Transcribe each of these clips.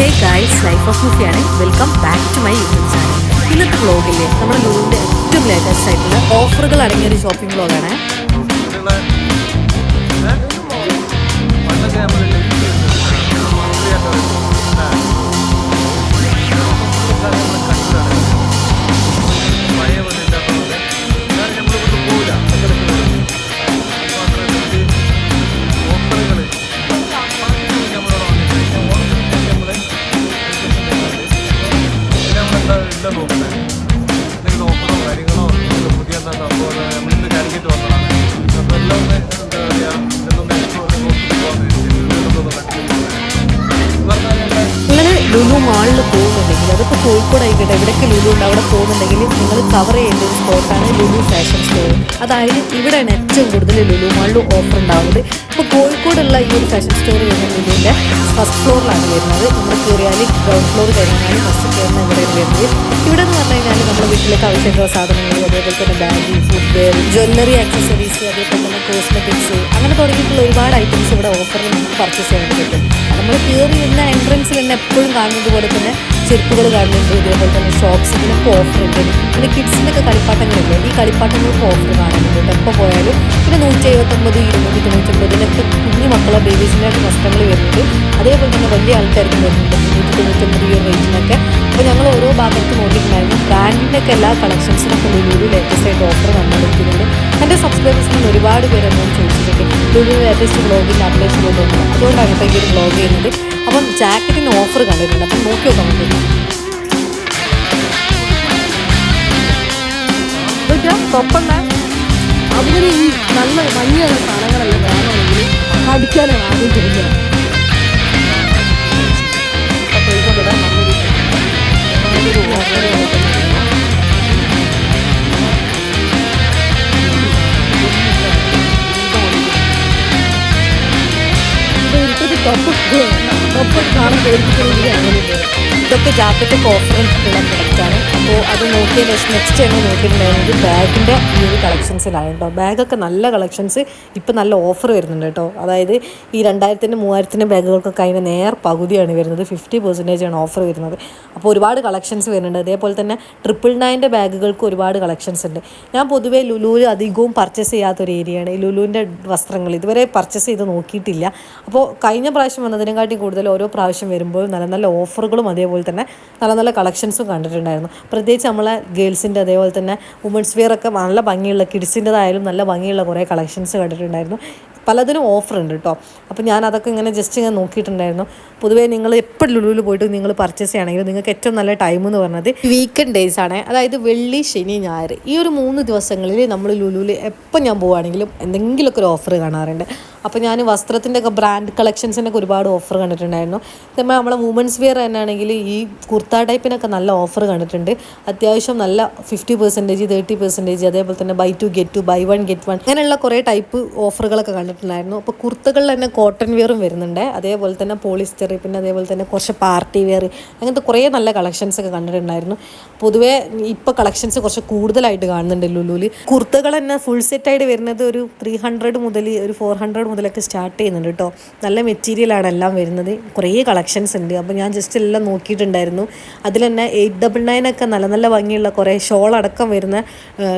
Smiles life of മുഫിയാണ് welcome back to my YouTube channel ഇന്നത്തെ വ്ളോഗില്ലേ നമ്മുടെ ലൂവിന്റെ ഏറ്റവും ലേറ്റസ്റ്റ് ആയിട്ടുള്ള ഓഫറുകൾ അടങ്ങിയ ഒരു ഷോപ്പിംഗ് വ്ളോഗാണ് കോഴിക്കോട് ആയിക്കോട്ടെ എവിടെയൊക്കെ ലുലു ഉണ്ട് അവിടെ പോകുന്നുണ്ടെങ്കിൽ നിങ്ങൾ കവർ ചെയ്യേണ്ട ഒരു സ്പോട്ടാണ് ലുലു ഫാഷൻ സ്റ്റോർ അതായത് ഇവിടെയാണ് ഏറ്റവും കൂടുതൽ ലുലു മാളിൽ ഓഫർ ഉണ്ടാവുന്നത്. ഇപ്പോൾ കോഴിക്കോടുള്ള ഈ ഒരു ഫാഷൻ സ്റ്റോർ വരുന്ന ലുലുവിന്റെ ഫസ്റ്റ് ഫ്ലോറിലാണ് വരുന്നത്. നമ്മൾ കയറിയാൽ ഗ്രൗണ്ട് ഫ്ലോർ കഴിഞ്ഞാൽ ഫസ്റ്റ് കയറുന്ന ഇവിടെയാണ് വരുന്നത്. ഇവിടെ എന്ന് പറഞ്ഞു കഴിഞ്ഞാൽ നമ്മുടെ വീട്ടിലേക്ക് ആവശ്യമുള്ള സാധനങ്ങൾ അതേപോലെ തന്നെ ബാഗ് ഫുഡ് ജ്വല്ലറി ആക്സസറീസ് അതേപോലെ തന്നെ കോസ്മെറ്റിക്സ് അങ്ങനെ തുടങ്ങിയിട്ടുള്ള ഒരുപാട് ഐറ്റംസ് ഇവിടെ ഓഫറിൽ നമുക്ക് പർച്ചേസ് ചെയ്യാൻ പറ്റും. നമ്മൾ കയറി വരുന്ന എൻട്രൻസിൽ തന്നെ എപ്പോഴും കാണുന്നത് പോലെ തന്നെ ചെരുപ്പുകൾ കാണുന്നുണ്ട് ഇതേപോലെ തന്നെ ഷോപ്സ് ഇതിനൊക്കെ ഓഫർ ഉണ്ട് പിന്നെ കിഡ്സിനൊക്കെ കളിപ്പാട്ടങ്ങളുണ്ട്. ഈ കളിപ്പാട്ടങ്ങൾക്ക് ഓഫർ കാണുന്നുണ്ട്. എപ്പോൾ പോയാലും പിന്നെ നൂറ്റി എഴുപത്തൊമ്പത് ഇരുന്നൂറ്റി തൊണ്ണൂറ്റൊമ്പതിനൊക്കെ കുഞ്ഞു മക്കളെ ബേബീസിന്റെ വസ്ത്രങ്ങൾ വരുന്നുണ്ട്. അതേപോലെ തന്നെ വലിയ ആൾക്കാർക്കും വരുന്നുണ്ട്. നൂറ്റി തൊണ്ണൂറ്റൊമ്പത് ഇയർ റേറ്റിനൊക്കെ അപ്പോൾ ഞങ്ങൾ ഓരോ ഭാഗത്ത് നോക്കിയിട്ടുണ്ടായിരുന്നു. ബ്രാൻഡിന്റെ ഒക്കെ എല്ലാ കളക്ഷൻസിനൊക്കെ ലുലു ലേറ്റസ്റ്റ് ആയിട്ട് ഓഫർ വന്നുകൊടുക്കുന്നുണ്ട് എന്റെ സബ്സ്ക്രൈബേഴ്സിൽ നിന്ന് ഒരുപാട് പേര് എന്നോട് ചോദിച്ചിട്ടുണ്ട്. ലുലു ലേറ്റസ്റ്റ് ബ്ലോഗിൽ അപ്ഡേറ്റ് ചെയ്തിട്ടുണ്ട് അതുകൊണ്ടാണ് ഇപ്പോൾ ഈ ഒരു ബ്ലോഗ് ചെയ്യുന്നത്. അപ്പം ജാക്കറ്റിന് ഓഫർ കണ്ടിട്ടുണ്ട്. അപ്പം നോക്കി നോക്കാം നമുക്ക് തൊപ്പണ്ട അതിന് ഈ നല്ല ഭംഗിയുള്ള സാധനങ്ങളെല്ലാം വേണമെങ്കിൽ പഠിക്കാനാണ് ആദ്യം ചെയ്യുന്നത്. നല്ലൊരു ഓഫർ ഇപ്പോൾ ഇപ്പോഴത്തെ ടൊപ്പ് ടൊപ്പ് കാണാൻ പേടിപ്പിക്കണമെങ്കിൽ അങ്ങനെ ഇതൊക്കെ ജാക്കറ്റൊക്കെ ഓഫർ ഉള്ള പ്രൊഡക്റ്റാണ് അപ്പോൾ അത് ശേഷം നെക്സ്റ്റ് ഞങ്ങൾ നോക്കിയിട്ടുണ്ടായിരുന്നത് ബാഗിന്റെ ഈ ഒരു കളക്ഷൻസിലാണ് കേട്ടോ. ബാഗൊക്കെ നല്ല കളക്ഷൻസ് ഇപ്പം നല്ല ഓഫർ വരുന്നുണ്ട് കേട്ടോ. അതായത് ഈ രണ്ടായിരത്തിന്റെ മൂവായിരത്തിന്റെ ബാഗുകൾക്കൊക്കെ അതിന്റെ നേർ പകുതിയാണ് വരുന്നത്. ഫിഫ്റ്റി പെർസെന്റേജ് ആണ് ഓഫർ വരുന്നത്. അപ്പോൾ ഒരുപാട് കളക്ഷൻസ് വരുന്നുണ്ട്. അതേപോലെ തന്നെ ട്രിപ്പിൾ നയന്റെ ബാഗുകൾക്ക് ഒരുപാട് കളക്ഷൻസ് ഉണ്ട്. ഞാൻ പൊതുവേ ലുലുവിൽ അധികവും പർച്ചേസ് ചെയ്യാത്തൊരു ഏരിയയാണ് ലുലുവിന്റെ വസ്ത്രങ്ങൾ ഇതുവരെ പർച്ചേസ് ചെയ്ത് നോക്കിയിട്ടില്ല. അപ്പോൾ കഴിഞ്ഞ പ്രാവശ്യം വന്നതിനെക്കാട്ടി കൂടുതൽ ഓരോ പ്രാവശ്യം വരുമ്പോൾ നല്ല നല്ല ഓഫറുകളും അതേപോലെ തന്നെ നല്ല നല്ല കളക്ഷൻസും കണ്ടിട്ടുണ്ടായിരുന്നു. പ്രത്യേകിച്ച് നമ്മളെ ഗേൾസിന്റെ അതേപോലെ തന്നെ വുമൻസ് വെയർ ഒക്കെ നല്ല ഭംഗിയുള്ള കിഡ്സിന്റെതായാലും നല്ല ഭംഗിയുള്ള കുറേ കളക്ഷൻസ് കണ്ടിട്ടുണ്ടായിരുന്നു. പലതിനും ഓഫർ ഉണ്ട് കേട്ടോ അപ്പോൾ ഞാൻ അതൊക്കെ ഇങ്ങനെ ജസ്റ്റ് ഇങ്ങനെ നോക്കിയിട്ടുണ്ടായിരുന്നു. പൊതുവേ നിങ്ങൾ എപ്പോഴും ലുലുവിൽ പോയിട്ട് നിങ്ങൾ പർച്ചേസ് ചെയ്യണമെങ്കിൽ നിങ്ങൾക്ക് ഏറ്റവും നല്ല ടൈം എന്ന് പറഞ്ഞത് വീക്കെൻഡ് ഡേയ്സ് ആണ്. അതായത് വെള്ളി ശനി ഞായർ ഈ ഒരു മൂന്ന് ദിവസങ്ങളിൽ നമ്മൾ ലുലുവിൽ എപ്പോൾ ഞാൻ പോവുകയാണെങ്കിലും എന്തെങ്കിലുമൊക്കെ ഒരു ഓഫർ കാണാറുണ്ട്. അപ്പോൾ ഞാൻ വസ്ത്രത്തിന്റെ ഒക്കെ ബ്രാൻഡ് കളക്ഷൻസിന്റെ ഒക്കെ ഒരുപാട് ഓഫർ കണ്ടിട്ടുണ്ടായിരുന്നു. അതേപോലെ നമ്മളെ വുമൻസ് വെയർ തന്നെയാണെങ്കിൽ ഈ കുർത്ത ടൈപ്പിനൊക്കെ നല്ല ഓഫർ കണ്ടിട്ടുണ്ട്. അത്യാവശ്യം നല്ല ഫിഫ്റ്റി പെർസെന്റേജ് തേർട്ടി പെർസെന്റേജ് അതേപോലെ തന്നെ buy two get two buy one get one അങ്ങനെയുള്ള കുറേ ടൈപ്പ് ഓഫറുകളൊക്കെ കണ്ടിട്ടുണ്ടായിരുന്നു. അപ്പോൾ കുർത്തകളിൽ തന്നെ കോട്ടൺ വെയറും വരുന്നുണ്ട്. അതേപോലെ തന്നെ പോളിസ്റ്റർ പിന്നെ അതേപോലെ തന്നെ കുറച്ച് പാർട്ടി വെയർ അങ്ങനത്തെ കുറേ നല്ല കളക്ഷൻസ് ഒക്കെ കണ്ടിട്ടുണ്ടായിരുന്നു. പൊതുവേ ഇപ്പോൾ കളക്ഷൻസ് കുറച്ച് കൂടുതലായിട്ട് കാണുന്നുണ്ട് ലുലുവിൽ കുർത്തകൾ തന്നെ ഫുൾ സെറ്റായിട്ട് വരുന്നത് ഒരു ത്രീ ഹൺഡ്രഡ് മുതൽ ഒരു ഫോർ ഹൺഡ്രഡ് മുതലൊക്കെ സ്റ്റാർട്ട് ചെയ്യുന്നുണ്ട് കേട്ടോ. നല്ല മെറ്റീരിയലാണ് എല്ലാം വരുന്നത്. കുറേ കളക്ഷൻസ് ഉണ്ട്. അപ്പോൾ ഞാൻ ജസ്റ്റ് എല്ലാം നോക്കിയിട്ടുണ്ടായിരുന്നു. അതിൽ തന്നെ എയ്റ്റ് ഡബിൾ നയൻ ഒക്കെ നല്ല നല്ല ഭംഗിയുള്ള കുറേ ഷോൾ അടക്കം വരുന്ന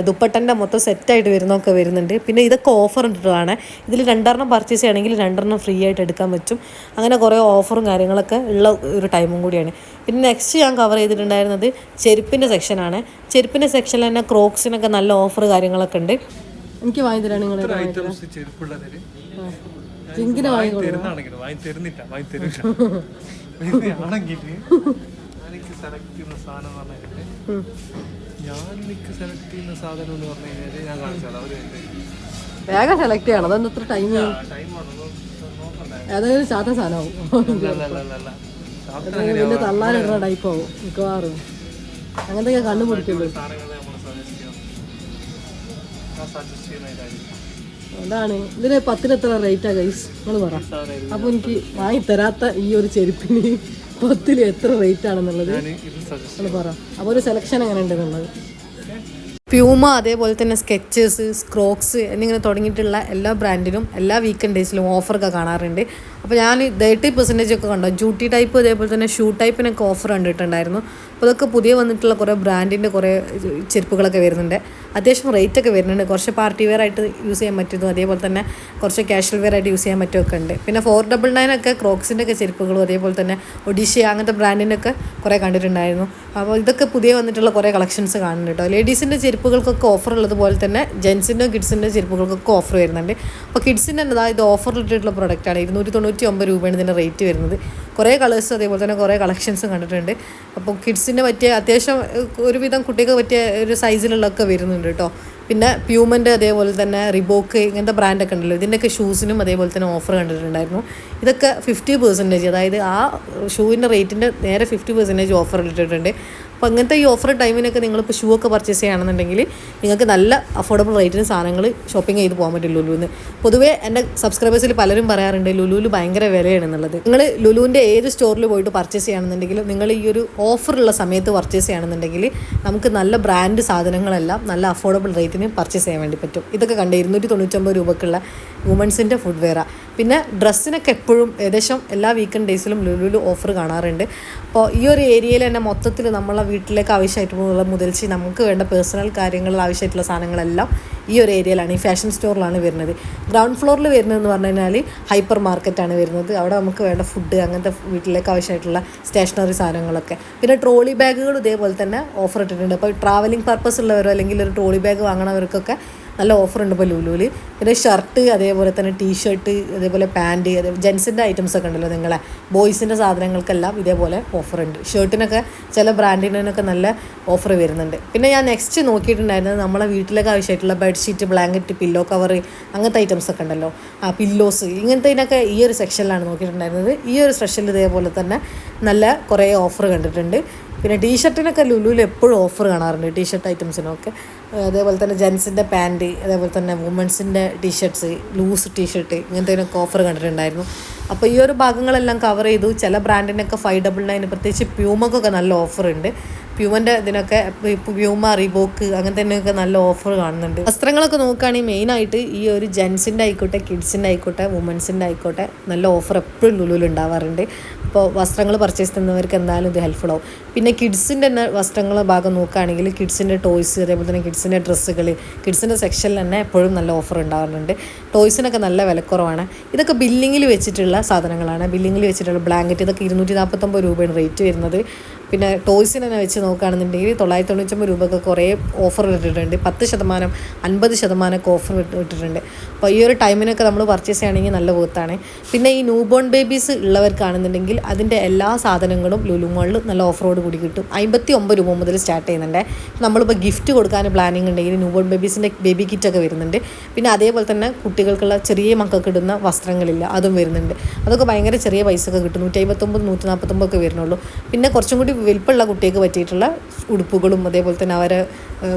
ദുപ്പട്ടന്റെ മൊത്തം സെറ്റായിട്ട് വരുന്നതൊക്കെ വരുന്നുണ്ട്. പിന്നെ ഇതൊക്കെ ഓഫർ ഇട്ടിട്ടുള്ളതാണ് ഇതിൽ രണ്ടെണ്ണം പർച്ചേസ് ചെയ്യണമെങ്കിൽ രണ്ടെണ്ണം ഫ്രീ ആയിട്ട് എടുക്കാൻ പറ്റും. അങ്ങനെ കുറേ ഓഫറും കാര്യങ്ങളൊക്കെ ഉള്ള ഒരു ടൈമും കൂടിയാണ്. പിന്നെ നെക്സ്റ്റ് ഞാൻ കവർ ചെയ്തിട്ടുണ്ടായിരുന്നത് ചെരുപ്പിന്റെ സെക്ഷനാണ് ചെരുപ്പിന്റെ സെക്ഷനിൽ തന്നെ ക്രോക്സിനൊക്കെ നല്ല ഓഫർ കാര്യങ്ങളൊക്കെ ഉണ്ട്. എനിക്ക് വാങ്ങി തരാണ് നിങ്ങൾ ചെരുപ്പുള്ളതിൽ ചിങ്കിനെ വാങ്ങി തരുന്നാണെങ്കിൽ വാങ്ങി തരുന്നില്ല വാങ്ങി തരില്ല ആണെങ്കിൽ എനിക്ക് സെലക്ട് ചെയ്യുന്ന സാധനം എന്ന് പറഞ്ഞാൽ ഞാൻ എനിക്ക് സെലക്ട് ചെയ്യുന്ന സാധനം എന്ന് പറഞ്ഞു കഴിഞ്ഞാൽ ഞാൻ കാണിച്ചാൽ അവർ വേഗം സെലക്ട് ചെയ്യണം അതൊന്നും ഇത്ര ടൈം ഏതായാലും ചാത്ത സാധനമാവും. പിന്നെ തള്ളാനിടുന്ന ടൈപ്പ് ആവും മിക്കവാറും. അങ്ങനത്തെ കണ്ടുപിടിക്കുള്ളൂ സജസ്റ്റ് ചെയ്യുന്ന അതാണ്. ഇതിന് പത്തിന് എത്ര റേറ്റാ ഗൈസ് നിങ്ങൾ പറ. അപ്പൊ എനിക്ക് വാങ്ങി തരാത്ത ഈ ഒരു ചെരുപ്പിന് പത്തിൽ എത്ര റേറ്റ് ആണെന്നുള്ളത് പറ. അപ്പോൾ ഒരു സെലക്ഷൻ എങ്ങനെ ഉണ്ടെന്നുള്ളത് പ്യൂമ അതേപോലെ തന്നെ സ്കെച്ചേഴ്സ് സ്ക്രോക്സ് എന്നിങ്ങനെ തുടങ്ങിയിട്ടുള്ള എല്ലാ ബ്രാൻഡിലും എല്ലാ വീക്കെൻഡ് ഡേയ്സിലും ഓഫറൊക്കെ കാണാറുണ്ട്. അപ്പോൾ ഞാൻ തേർട്ടി പെർസെന്റേജ് ഒക്കെ കണ്ടോ. ജൂട്ടി ടൈപ്പ് അതേപോലെ തന്നെ ഷൂ ടൈപ്പിനൊക്കെ ഓഫർ കണ്ടിട്ടുണ്ടായിരുന്നു. അപ്പോൾ അതൊക്കെ പുതിയ വന്നിട്ടുള്ള കുറേ ബ്രാൻഡിന്റെ കുറേ ചെരുപ്പുകളൊക്കെ വരുന്നുണ്ട്. അത്യാവശ്യം റേറ്റ് ഒക്കെ വരുന്നുണ്ട്. കുറച്ച് പാർട്ടി വെയർ ആയിട്ട് യൂസ് ചെയ്യാൻ പറ്റുന്നു. അതേപോലെ തന്നെ കുറച്ച് ക്യാഷ്വൽ വെയർ ആയിട്ട് യൂസ് ചെയ്യാൻ പറ്റുമൊക്കെ ഉണ്ട്. പിന്നെ ഫോർ ഡബിൾ നയൻ ഒക്കെ ക്രോക്സിന്റെ ഒക്കെ ചെരുപ്പുകളും അതേപോലെ തന്നെ ഒഡീഷ അങ്ങനത്തെ ബ്രാൻഡിന്റെ ഒക്കെ കുറേ കണ്ടിട്ടുണ്ടായിരുന്നു. അപ്പോൾ ഇതൊക്കെ പുതിയ വന്നിട്ടുള്ള കുറേ കളക്ഷൻസ് കാണുന്നുണ്ട് കേട്ടോ. ലേഡീസിന്റെ ചെരുപ്പുകൾക്കൊക്കെ ഓഫർ ഉള്ളതുപോലെ തന്നെ ജെൻസിന്റെ കിഡ്സിന്റെ ചെരുപ്പുകൾക്കൊക്കെ ഓഫർ വരുന്നുണ്ട്. അപ്പോൾ കിഡ്സിന്റെ എന്നതാ ഇത് ഓഫറിലിട്ടിട്ടുള്ള പ്രൊഡക്റ്റാണ് ഇരുന്നൂറ്റി തൊണ്ണൂറ്റി ഒമ്പത് രൂപയാണ് ഇതിന്റെ റേറ്റ് വരുന്നത്. കുറേ കളേഴ്സ് അതേപോലെ തന്നെ കുറേ കളക്ഷൻസും കണ്ടിട്ടുണ്ട്. അപ്പോൾ കിഡ്സിന് പറ്റിയ അത്യാവശ്യം ഒരുവിധം കുട്ടികൾക്ക് പറ്റിയ ഒരു സൈസിലുള്ളതൊക്കെ വരുന്നുണ്ട് കേട്ടോ. പിന്നെ പ്യൂമന്റെ അതേപോലെ തന്നെ റിബോക്ക് ഇങ്ങനത്തെ ബ്രാൻഡൊക്കെ ഉണ്ടല്ലോ. ഇതിന്റെയൊക്കെ ഷൂസിനും അതേപോലെ തന്നെ ഓഫർ കണ്ടിട്ടുണ്ടായിരുന്നു. ഇതൊക്കെ ഫിഫ്റ്റി പെർസെന്റേജ് അതായത് ആ ഷൂവിന്റെ റേറ്റിന്റെ നേരെ ഫിഫ്റ്റി പെർസെന്റേജ് ഓഫർ ഇട്ടിട്ടുണ്ട്. അപ്പോൾ അങ്ങനത്തെ ഈ ഓഫർ ടൈമിനൊക്കെ നിങ്ങളിപ്പോൾ ഷൂ ഒക്കെ പർച്ചേസ് ചെയ്യുകയാണെന്നുണ്ടെങ്കിൽ നിങ്ങൾക്ക് നല്ല അഫോർഡബിൾ റേറ്റിന് സാധനങ്ങൾ ഷോപ്പിംഗ് ചെയ്ത് പോകാൻ പറ്റും ലുലുവിന്. പൊതുവേ എന്റെ സബ്സ്ക്രൈബേഴ്സിൽ പലരും പറയാറുണ്ട് ലുലുവിൽ ഭയങ്കര വിലയാണെന്നുള്ളത്. നിങ്ങൾ ലുലുവിന്റെ ഏത് സ്റ്റോറിൽ പോയിട്ട് പർച്ചേസ് ചെയ്യുകയാണെന്നുണ്ടെങ്കിൽ നിങ്ങൾ ഈ ഒരു ഓഫറുള്ള സമയത്ത് പർച്ചേസ് ചെയ്യുകയാണെന്നുണ്ടെങ്കിൽ നമുക്ക് നല്ല ബ്രാൻഡ് സാധനങ്ങളെല്ലാം നല്ല അഫോർഡബിൾ റേറ്റിന് പർച്ചേസ് ചെയ്യാൻ വേണ്ടി പറ്റും. ഇതൊക്കെ കണ്ട് ഇരുന്നൂറ്റി തൊണ്ണൂറ്റൊമ്പത് രൂപക്കുള്ള ഫുഡ് വെയറാണ് പിന്നെ ഡ്രസ്സിനൊക്കെ എപ്പോഴും ഏകദേശം എല്ലാ വീക്കെൻഡ് ഡേയ്സിലും ലുലുവിൽ ഓഫർ കാണാറുണ്ട്. അപ്പോൾ ഈ ഒരു ഏരിയയിൽ തന്നെ മൊത്തത്തിൽ നമ്മളെ വീട്ടിലേക്ക് ആവശ്യമായിട്ടുള്ള മുതൽച്ച് നമുക്ക് വേണ്ട പേഴ്സണൽ കാര്യങ്ങൾ ആവശ്യമായിട്ടുള്ള സാധനങ്ങളെല്ലാം ഈ ഒരു ഏരിയയിലാണ് ഈ ഫാഷൻ സ്റ്റോറിലാണ് വരുന്നത്. ഗ്രൗണ്ട് ഫ്ലോറിൽ വരുന്നതെന്ന് പറഞ്ഞു കഴിഞ്ഞാൽ ഹൈപ്പർ മാർക്കറ്റാണ് വരുന്നത്. അവിടെ നമുക്ക് വേണ്ട ഫുഡ് അങ്ങനത്തെ വീട്ടിലേക്ക് ആവശ്യമായിട്ടുള്ള സ്റ്റേഷനറി സാധനങ്ങളൊക്കെ. പിന്നെ ട്രോളി ബാഗുകൾ ഇതേപോലെ തന്നെ ഓഫർ ഇട്ടിട്ടുണ്ട്. അപ്പോൾ ട്രാവലിംഗ് പർപ്പസ് ഉള്ളവരോ അല്ലെങ്കിൽ ഒരു ട്രോളി ബാഗ് വാങ്ങണവർക്കൊക്കെ നല്ല ഓഫർ ഉണ്ട് ഇപ്പോൾ ലുലുവിൽ പിന്നെ ഷർട്ട് അതേപോലെ തന്നെ ടീഷർട്ട് അതേപോലെ പാന്റ് അതേ ജെൻസിന്റെ ഐറ്റംസ് ഒക്കെ ഉണ്ടല്ലോ നിങ്ങളെ. ബോയ്സിന്റെ സാധനങ്ങൾക്കെല്ലാം ഇതേപോലെ ഓഫർ ഉണ്ട് ഷർട്ടിനൊക്കെ ചില ബ്രാൻഡിനൊക്കെ നല്ല ഓഫർ വരുന്നുണ്ട്. പിന്നെ ഞാൻ നെക്സ്റ്റ് നോക്കിയിട്ടുണ്ടായിരുന്നത് നമ്മളെ വീട്ടിലൊക്കെ ആവശ്യമായിട്ടുള്ള ബെഡ്ഷീറ്റ് ബ്ലാങ്കറ്റ് പില്ലോ കവർ അങ്ങനത്തെ ഐറ്റംസ് ഒക്കെ ഉണ്ടല്ലോ. ആ പില്ലോസ് ഇങ്ങനത്തേനൊക്കെ ഈ ഒരു സെക്ഷനിലാണ് നോക്കിയിട്ടുണ്ടായിരുന്നത്. ഈ ഒരു സെക്ഷനിൽ ഇതേപോലെ തന്നെ നല്ല കുറേ ഓഫർ കണ്ടിട്ടുണ്ട്. പിന്നെ ടീഷർട്ടിനൊക്കെ ലുലുവിൽ എപ്പോഴും ഓഫർ കാണാറുണ്ട്. ടീഷർട്ട് ഐറ്റംസിനൊക്കെ. അതേപോലെ തന്നെ ജെൻസിന്റെ പാന്റ് അതേപോലെ തന്നെ വുമൻസിന്റെ ടീഷർട്ട്സ് ലൂസ് ടീഷർട്ട് ഇങ്ങനത്തേനൊക്കെ ഓഫർ കണ്ടിട്ടുണ്ടായിരുന്നു. അപ്പോൾ ഈ ഒരു ഭാഗങ്ങളെല്ലാം കവർ ചെയ്തു. ചില ബ്രാൻഡിനൊക്കെ ഫൈവ് ഡബിൾ നയൻ പ്രത്യേകിച്ച് പ്യൂമക്കൊക്കെ നല്ല ഓഫർ ഉണ്ട്. പ്യൂമന്റെ ഇതിനൊക്കെ പ്യൂമ റിബോക്ക് അങ്ങനെ തന്നെയൊക്കെ നല്ല ഓഫർ കാണുന്നുണ്ട്. വസ്ത്രങ്ങളൊക്കെ നോക്കുകയാണെങ്കിൽ മെയിനായിട്ട് ഈ ഒരു ജെൻസിന്റെ ആയിക്കോട്ടെ കിഡ്സിന്റെ ആയിക്കോട്ടെ വുമൻസിന്റെ ആയിക്കോട്ടെ നല്ല ഓഫർ എപ്പോഴും ലുലുവിൽ ഉണ്ടാവാറുണ്ട്. അപ്പോൾ വസ്ത്രങ്ങൾ പർച്ചേസ് ചെയ്യുന്നവർക്ക് എന്തായാലും ഇത് ഹെൽപ്ഫുൾ ആവും. പിന്നെ കിഡ്സിന്റെ തന്നെ വസ്ത്രങ്ങളെ ഭാഗം നോക്കുകയാണെങ്കിൽ കിഡ്സിന്റെ ടോയ്സ് അതേപോലെ തന്നെ കിഡ്സിന്റെ ഡ്രസ്സുകൾ കിഡ്സിന്റെ സെക്ഷനിൽ തന്നെ എപ്പോഴും നല്ല ഓഫർ ഉണ്ടാവാറുണ്ട്. ടോയ്സിനൊക്കെ നല്ല വിലക്കുറവാണ്. ഇതൊക്കെ ബില്ലിങ്ങിൽ വെച്ചിട്ടുള്ള സാധനങ്ങളാണ്. ബില്ലിങ്ങിൽ വെച്ചിട്ടുള്ള ബ്ലാങ്കറ്റ് ഇതൊക്കെ ഇരുന്നൂറ്റി നാൽപ്പത്തൊമ്പത് രൂപയാണ് റേറ്റ് വരുന്നത്. പിന്നെ ടോയ്സിനെ തന്നെ വെച്ച് നോക്കുകയാണെന്നുണ്ടെങ്കിൽ തൊള്ളായിരത്തി തൊണ്ണൂറ്റൊമ്പത് രൂപയൊക്കെ കുറേ ഓഫർ ഇട്ടിട്ടുണ്ട്. പത്ത് ശതമാനം അൻപത് ശതമാനമൊക്കെ ഓഫർ ഇട്ടിട്ടുണ്ട്. അപ്പോൾ ഈ ഒരു ടൈമിനൊക്കെ നമ്മൾ പർച്ചേസ് ചെയ്യുകയാണെങ്കിൽ നല്ല പോത്താണ് പിന്നെ ഈ ന്യൂ ബോൺ ബേബീസ് ഉള്ളവർക്കാണെന്നുണ്ടെങ്കിൽ അതിന്റെ എല്ലാ സാധനങ്ങളും ലുലുമോളിൽ നല്ല ഓഫറോട് കൂടി കിട്ടും. അമ്പത്തി ഒമ്പത് രൂപ മുതൽ സ്റ്റാർട്ട് ചെയ്യുന്നുണ്ട്. നമ്മളിപ്പോൾ ഗിഫ്റ്റ് കൊടുക്കാൻ പ്ലാനിങ് ഉണ്ടെങ്കിൽ ന്യൂ ബോൺ ബേബീസിന്റെ ബേബി കിറ്റൊക്കെ വരുന്നുണ്ട്. പിന്നെ അതേപോലെ തന്നെ കുട്ടികൾക്കുള്ള ചെറിയ മക്കൾക്ക് ഇടുന്ന വസ്ത്രങ്ങളില്ല അതും വരുന്നുണ്ട്. അതൊക്കെ ഭയങ്കര ചെറിയ പൈസ ഒക്കെ കിട്ടും. നൂറ്റി അമ്പത്തൊമ്പത് നൂറ്റി നാൽപ്പത്തൊമ്പതൊക്കെ വരുന്നുള്ളൂ. പിന്നെ കുറച്ചും കൂടി വലിപ്പമുള്ള കുട്ടികൾക്ക് പറ്റിയിട്ടുള്ള ഉടുപ്പുകളും അതേപോലെ തന്നെ അവരെ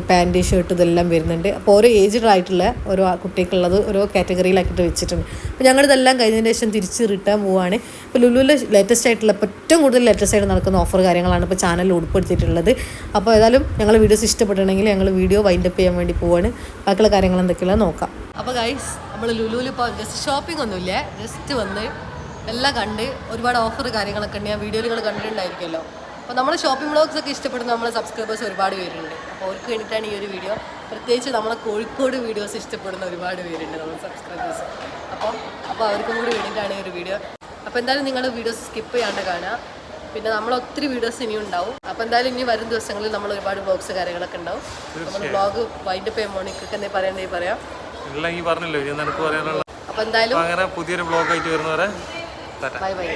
പാന്റ് ഷർട്ട് ഇതെല്ലാം വരുന്നുണ്ട്. അപ്പോൾ ഓരോ ഏജ്ഡ് ആയിട്ടുള്ള ഓരോ കുട്ടികൾക്കുള്ളത് ഓരോ കാറ്റഗറിയിലാക്കിയിട്ട് വെച്ചിട്ടുണ്ട്. അപ്പോൾ ഞങ്ങൾ ഇതെല്ലാം കഴിഞ്ഞതിന് ശേഷം തിരിച്ച് റിട്ടേൺ പോവുകയാണ് ഇപ്പോൾ ലുലുവിലെ ലേറ്റസ്റ്റ് ആയിട്ടുള്ള ഇപ്പോൾ ഏറ്റവും കൂടുതൽ ലേറ്റസ്റ്റ് ആയിട്ട് നടക്കുന്ന ഓഫർ കാര്യങ്ങളാണ് ഇപ്പോൾ ചാനലിൽ ഉൾപ്പെടുത്തിയിട്ടുള്ളത്. അപ്പോൾ ഏതായാലും ഞങ്ങൾ വീഡിയോസ് ഇഷ്ടപ്പെട്ടിട്ടുണ്ടെങ്കിൽ ഞങ്ങൾ വീഡിയോ വൈൻഡപ്പ് ചെയ്യാൻ വേണ്ടി പോവാണ്. ബാക്കിയുള്ള കാര്യങ്ങൾ എന്തൊക്കെയുള്ള നോക്കാം. അപ്പോൾ ഗൈസ് നമ്മൾ ലുലുവിൽ ഇപ്പോൾ ജസ്റ്റ് ഷോപ്പിംഗ് ഒന്നുമില്ല. ജസ്റ്റ് വന്ന് എല്ലാം കണ്ട് ഒരുപാട് ഓഫർ കാര്യങ്ങളൊക്കെ ഉണ്ട്. ഞാൻ വീഡിയോയിൽ കണ്ടിട്ടുണ്ടായിരിക്കുമല്ലോ. അപ്പോൾ നമ്മുടെ ഷോപ്പിംഗ് വ്ളോഗ്സ് ഒക്കെ ഇഷ്ടപ്പെടുന്ന നമ്മളെ സബ്സ്ക്രൈബേഴ്സ് ഒരുപാട് പേരുണ്ട്. അപ്പോൾ അവർക്ക് വേണ്ടിയിട്ടാണ് ഈ ഒരു വീഡിയോ പ്രത്യേകിച്ച് നമ്മളെ കോഴിക്കോട് വീഡിയോസ് ഇഷ്ടപ്പെടുന്ന ഒരുപാട് പേരുണ്ട് നമ്മുടെ സബ്സ്ക്രൈബേഴ്സ് അപ്പോൾ അപ്പോൾ അവർക്കും കൂടി വേണ്ടിയിട്ടാണ് ഈ ഒരു വീഡിയോ അപ്പോൾ എന്തായാലും നിങ്ങൾ വീഡിയോസ് സ്കിപ്പ് ചെയ്യാണ്ട് കാണുക. പിന്നെ നമ്മൾ ഒത്തിരി വീഡിയോസ് ഇനിയും ഉണ്ടാവും. അപ്പോൾ എന്തായാലും ഇനി വരും ദിവസങ്ങളിൽ നമ്മൾ ഒരുപാട് ബ്ലോഗ്സ് കാര്യങ്ങളൊക്കെ ഉണ്ടാവും. നമ്മൾ ബ്ലോഗ് വൈൻഡ് പേ മോണിക്കൊക്കെ എന്നെ പറയണ്ടേ പറയാം. പറഞ്ഞല്ലോ അപ്പോൾ എന്തായാലും അങ്ങനെ പുതിയൊരു ബ്ലോഗ് ആയിട്ട് വരുന്നവരെ ബൈ ബൈ